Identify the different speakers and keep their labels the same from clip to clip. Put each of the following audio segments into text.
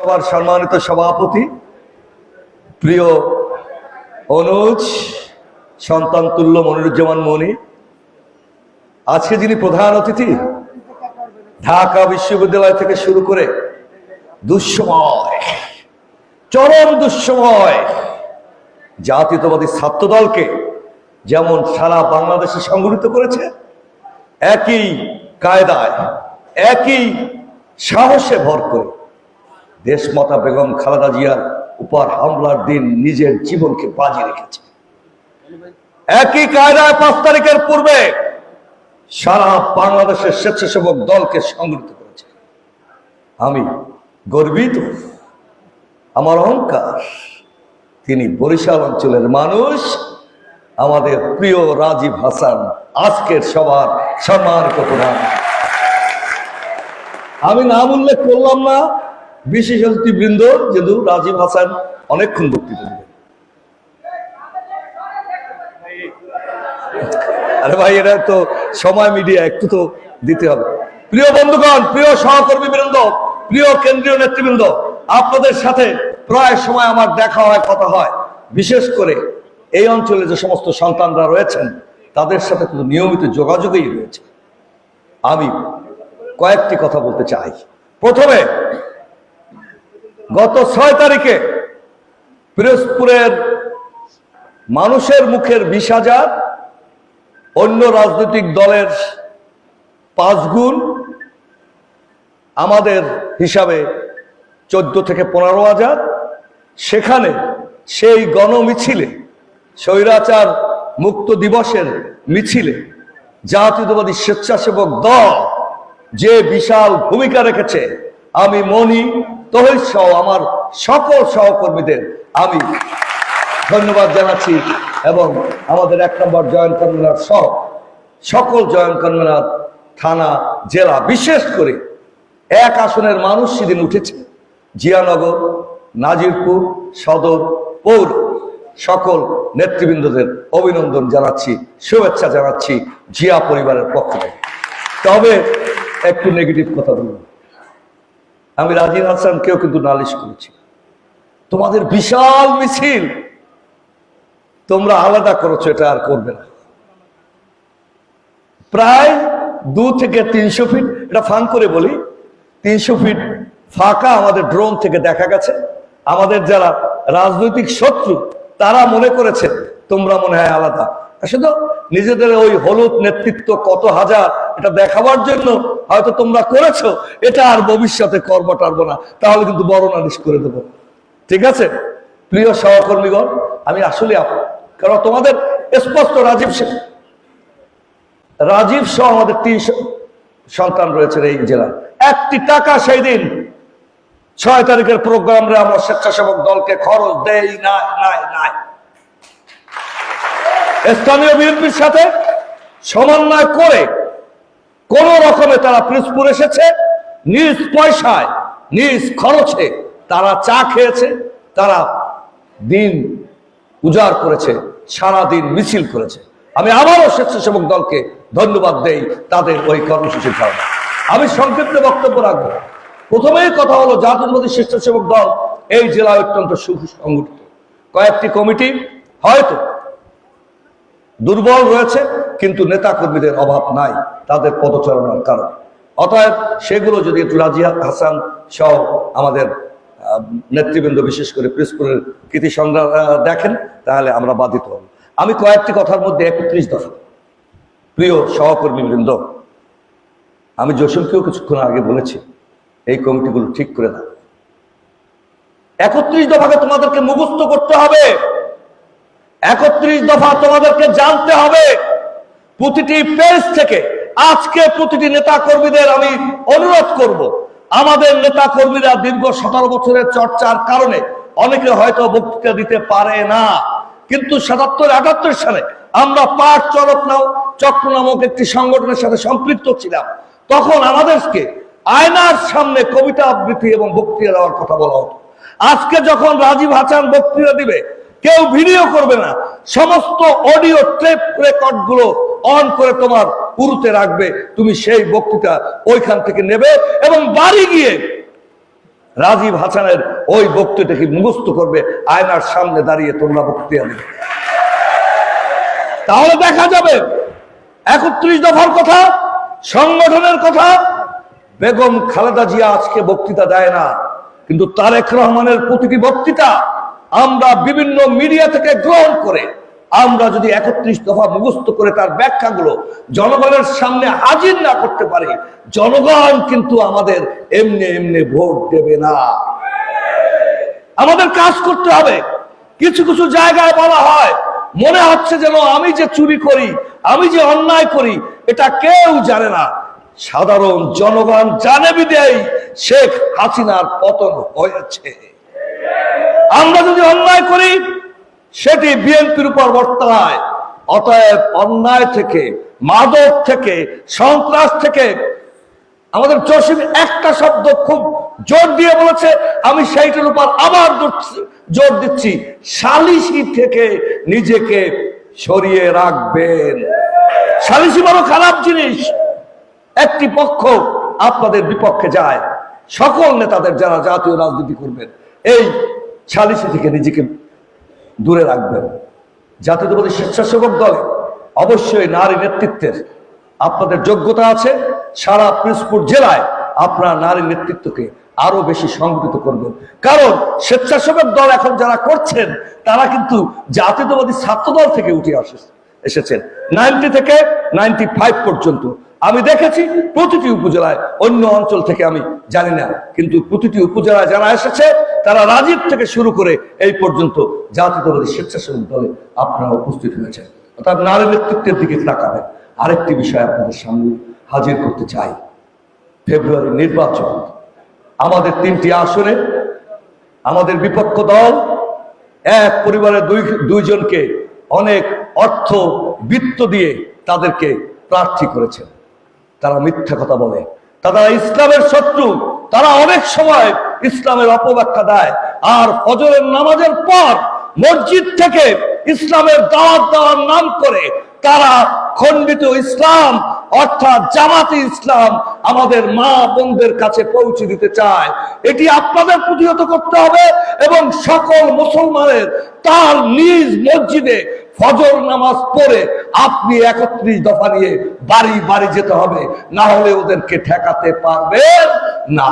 Speaker 1: সবার সম্মানিত সভাপতি, প্রিয় অনুজ, সন্তান তুল্য মনিরুজ্জামান মনি, আজকে যিনি প্রধান অতিথি ঢাকা বিশ্ববিদ্যালয় থেকে শুরু করে দুঃসময়, চরম দুঃসময় জাতীয়তাবাদী ছাত্র দলকে যেমন সারা বাংলাদেশে সংগঠিত করেছে, একই কায়দায়, একই সাহসে ভর করে দেশমাতা বেগম খালেদা জিয়ার উপর হামলার দিন নিজের জীবনকে বাজি রেখেছে। একই কায়দায় পাঁচ তারিখের পূর্বে সারা বাংলাদেশের স্বেচ্ছাসেবক দলকে সংগঠিত করেছে। আমি গর্বিত। আমার অহংকার। তিনি বরিশাল অঞ্চলের মানুষ। আমাদের প্রিয় রাজীব হাসান আজকের সবার সম্মানিত প্রধান। আমি নাম উল্লেখ করলাম না। বিশেষ অতিথিবৃন্দ যেহেতু রাজীব হাসান অনেকক্ষণ বক্তৃতা দিলেন। আরে ভাই, এটা তো সময় মিডিয়া, একটু তো দিতে হবে। প্রিয় বন্ধুগণ, প্রিয় সহকর্মী বৃন্দ প্রিয় কেন্দ্রীয় নেতৃবৃন্দ, আপনাদের সাথে প্রায় সময় আমার দেখা হয়, কথা হয়। বিশেষ করে এই অঞ্চলে যে সমস্ত সন্তানরা রয়েছেন, তাদের সাথে কিন্তু নিয়মিত যোগাযোগই রয়েছে। আমি কয়েকটি কথা বলতে চাই। প্রথমে গত ছয় তারিখে পিরোজপুরের মানুষের মুখের বিশ হাজার অন্য রাজনৈতিক দলের পাঁচ গুণ, আমাদের হিসাবে চোদ্দ থেকে পনেরো হাজার সেখানে সেই গণমিছিলে, স্বৈরাচার মুক্ত দিবসের মিছিলে, জাতীয়তাবাদী স্বেচ্ছাসেবক দল যে বিশাল ভূমিকা রেখেছে আমি মনি তহিদ সহ আমার সকল সহকর্মীদের আমি ধন্যবাদ জানাচ্ছি এবং আমাদের এক নম্বর জয়েন্ট কনভেনার সহ সকল জয়েন্ট কনভেনার থানা, জেলা, বিশেষ করে এক আসনের মানুষ সেদিন উঠেছে। জিয়ানগর, নাজিরপুর, সদর, পৌর সকল নেতৃবৃন্দদের অভিনন্দন জানাচ্ছি, শুভেচ্ছা জানাচ্ছি জিয়া পরিবারের পক্ষ থেকে। তবে একটু নেগেটিভ কথা বলব আমি রাজিন হাসানকেও কিন্তু নালিশ করেছি। তোমাদের বিশাল মিছিল। তোমরা আলাদা করেছ, এটা আর করবে না। প্রায় দু থেকে তিনশো ফিট, এটা ফান করে বলি, তিনশো ফিট ফাঁকা আমাদের ড্রোন থেকে দেখা গেছে। আমাদের যারা রাজনৈতিক শত্রু, তারা মনে করেছে তোমরা মনে হয় আলাদা। আসলে নিজেদের ওই হলুদ নেতৃত্ব কত হাজার, এটা দেখাবার জন্য হয়তো তোমরা করেছ, এটা আর ভবিষ্যতে কর্ম টারবো না, তাহলে কিন্তু বড় নালিশ করে দেবো। ঠিক আছে? প্রিয় সহকর্মীগণ, আমি আসলে আপ- কারণ তোমাদের স্পষ্ট রাজীব রাজীব সহ আমাদের তিন সন্তান রয়েছে এই জেলায় একটি টাকা সেই দিন ছয় তারিখের প্রোগ্রামে আমরা স্বেচ্ছাসেবক দলকে খরচ দেই, নাই নাই নাই। স্থানীয় বিএনপির সাথে সমন্বয় করে কোন রকমে তারা পিরোজপুর এসেছে, নিজ পয়সায়, নিজ খরচে তারা চা খেয়েছে, তারা দিন উজাড় করেছে সারা দিন মিছিল করেছে। আমি আবারও স্বেচ্ছাসেবক দলকে ধন্যবাদ দেই তাদের ওই কর্মসূচির কারণে। আমি সংক্ষিপ্ত বক্তব্য রাখব। প্রথমেই কথা হলো জাতীয়তাবাদী স্বেচ্ছাসেবক দল এই জেলায় অত্যন্ত সুসংগঠিত। কয়েকটি কমিটি হয়তো দুর্বল রয়েছে, কিন্তু নেতা কর্মীদের অভাব নাই, তাদের পদচারণার কারণে। অতএব সেগুলো যদি একটু রাজিয়া হাসান সহ আমাদের নেতৃবৃন্দ, বিশেষ করে পিরোজপুরের কৃতি সংগ্রাম দেখেন, তাহলে আমরা বাধিত হব। আমি কয়েকটি কথার মধ্যে একত্রিশ দফা প্রিয় সহকর্মী বৃন্দ আমি জসিমকেও কিছুক্ষণ আগে বলেছি, এই কমিটিগুলো ঠিক করে দাও। একত্রিশ দফাকে তোমাদেরকে মুখস্থ করতে হবে। একত্রিশ দফা তোমাদেরকে জানতে হবে। প্রতিটি পেজ থেকে আজকে প্রতিটি নেতা কর্মীদের আমি অনুরোধ করব। আমাদের নেতা কর্মীরা দীর্ঘ সতেরো বছরের চর্চার কারণে অনেকে হয়তো বক্তৃতা দিতে পারে না। কিন্তু সাতাত্তর, আটাত্তর সালে আমরা পাঠ চরক নাও চক্র নামক একটি সংগঠনের সাথে সম্পৃক্ত ছিলাম। তখন আমাদেরকে আয়নার সামনে কবিতা আবৃত্তি এবং বক্তৃতা দেওয়ার কথা বলা হতো। আজকে যখন রাজীব হাসান বক্তৃতা দিবে কেউ ভিডিও করবে না। সমস্ত অডিও টেপ রেকর্ডগুলো অন করে তোমার পুরুতে রাখবে। তুমি সেই বক্তৃতা ওইখান থেকে নেবে এবং বাড়ি গিয়ে রাজীব হাসানের ওই বক্তৃতাকে মুখস্থ করবে, আয়নার সামনে দাঁড়িয়ে তোমরা বক্তৃতা দেবে তাহলে দেখা যাবে, একত্রিশ দফার কথা, সংগঠনের কথা। বেগম খালেদা জিয়া আজকে বক্তৃতা দেয় না, কিন্তু তারেক রহমানের প্রতিটি বক্তৃতা আমরা বিভিন্ন মিডিয়া থেকে গ্রহণ করে, আমরা যদি একত্রিশ দফা মুখস্থ করে তার ব্যাখ্যাগুলো জনগণের সামনে হাজির না করতে পারি, জনগণ কিন্তু আমাদের এমনি এমনি ভোট দেবে না। আমাদের কাজ করতে হবে। কিছু কিছু জায়গায় বলা হয়, মনে হচ্ছে যেন আমি যে চুরি করি, আমি যে অন্যায় করি, এটা কেউ জানে না। সাধারণ জনগণ জানে বিদেই শেখ হাসিনার পতন হয়েছে। আমরা যদি অন্যায় করি, সেটি বিএনপির উপর বর্তায় অতএব অন্যায় থেকে, মাদক থেকে, সন্ত্রাস থেকে আমাদের জসিম একটা শব্দ খুব জোর দিয়ে বলেছে, আমি সেইটার উপর আবার জোর- দিচ্ছি। সালিসি থেকে নিজেকে সরিয়ে রাখবেন। সালিসি বড় খারাপ জিনিস। একটি পক্ষ আপনাদের বিপক্ষে যায়। সকল নেতাদের যারা জাতীয় রাজনীতি করবেন। এই সালিসি থেকে নিজেকে দূরে রাখবেন। জাতীয়তাবাদী স্বেচ্ছাসেবক দলে অবশ্যই নারী নেতৃত্বের আপনাদের যোগ্যতা আছে, সারা পিরোজপুর জেলায় আপনারা নারী নেতৃত্বকে আরও বেশি সংগঠিত করবেন। কারণ স্বেচ্ছাসেবক দল এখন যারা করছেন, তারা কিন্তু জাতীয়তাবাদী ছাত্র দল থেকে উঠে আসে এসেছেন। নাইনটি থেকে নাইনটি ফাইভ পর্যন্ত আমি দেখেছি প্রতিটি উপজেলায় অন্য অঞ্চল থেকে আমি জানি না, কিন্তু প্রতিটি উপজেলায় যারা এসেছে, তারা রাজীব থেকে শুরু করে এই পর্যন্ত জাতীয়তাবাদী স্বেচ্ছাসেবক দলে আপনারা উপস্থিত হয়েছেন। অর্থাৎ নারী নেতৃত্বের দিকে তাকাবেন। আরেকটি বিষয় আপনাদের সামনে হাজির করতে চাই। ফেব্রুয়ারি নির্বাচন। আমাদের তিনটি আসনে, আমাদের বিপক্ষ দল, এক পরিবারের দুই, দুইজনকে অনেক অর্থ বৃত্ত দিয়ে তাদেরকে প্রার্থী করেছেন। তারা মিথ্যা কথা বলে। তারা ইসলামের শত্রু, তারা অনেক সময় ইসলামের অপব্যাখ্যা দেয়। আর ফজরের নামাজের পর মসজিদ থেকে ইসলামের দাওয়াত দেওয়ার নাম করে তারা খণ্ডিত ইসলাম অর্থাৎ জামাতে ইসলাম আমাদের মা বোনদের কাছে পৌঁছে দিতে চায়? এটি আপনাদের প্রতিহত করতে হবে এবং সকল মুসলমানের তার নিজ মসজিদে ফজর নামাজ পড়ে আপনি একত্রিশ দফা নিয়ে বাড়ি বাড়ি যেতে হবে, না হলে ওদেরকে ঠেকাতে পারবেন না।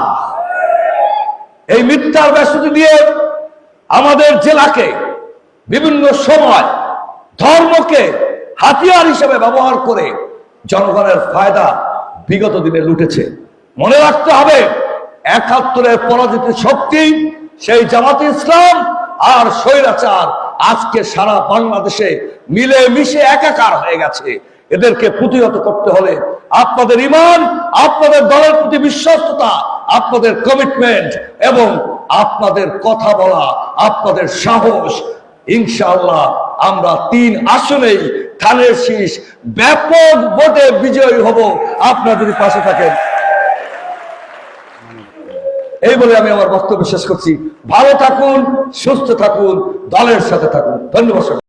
Speaker 1: এই মিথ্যার ব্যস্ততা দিয়ে আমাদের জেলাকে বিভিন্ন সময় ধর্মকে হাতিয়ার হিসেবে ব্যবহার করে জনগণের ফায়দা বিগত দিনে লুটেছে। মনে রাখতে হবে, একাত্তরের পরাজিত শক্তি, সেই জামাত ইসলাম আর স্বৈরাচার আজকে সারা বাংলাদেশে মিলে মিশে একাকার হয়ে গেছে। এদেরকে প্রতিহত করতে হলে আপনাদের ইমান, আপনাদের দলের প্রতি বিশ্বস্ততা, আপনাদের কমিটমেন্ট এবং আপনাদের কথা বলা, আপনাদের সাহস, ইনশাআল্লাহ আমরা তিন আসনেই থানের শীষ ব্যাপক ভোটে বিজয়ী হব। আপনারা যদি পাশে থাকেন। এই বলে আমি আমার বক্তব্য শেষ করছি। ভালো থাকুন, সুস্থ থাকুন, দলের সাথে থাকুন। ধন্যবাদ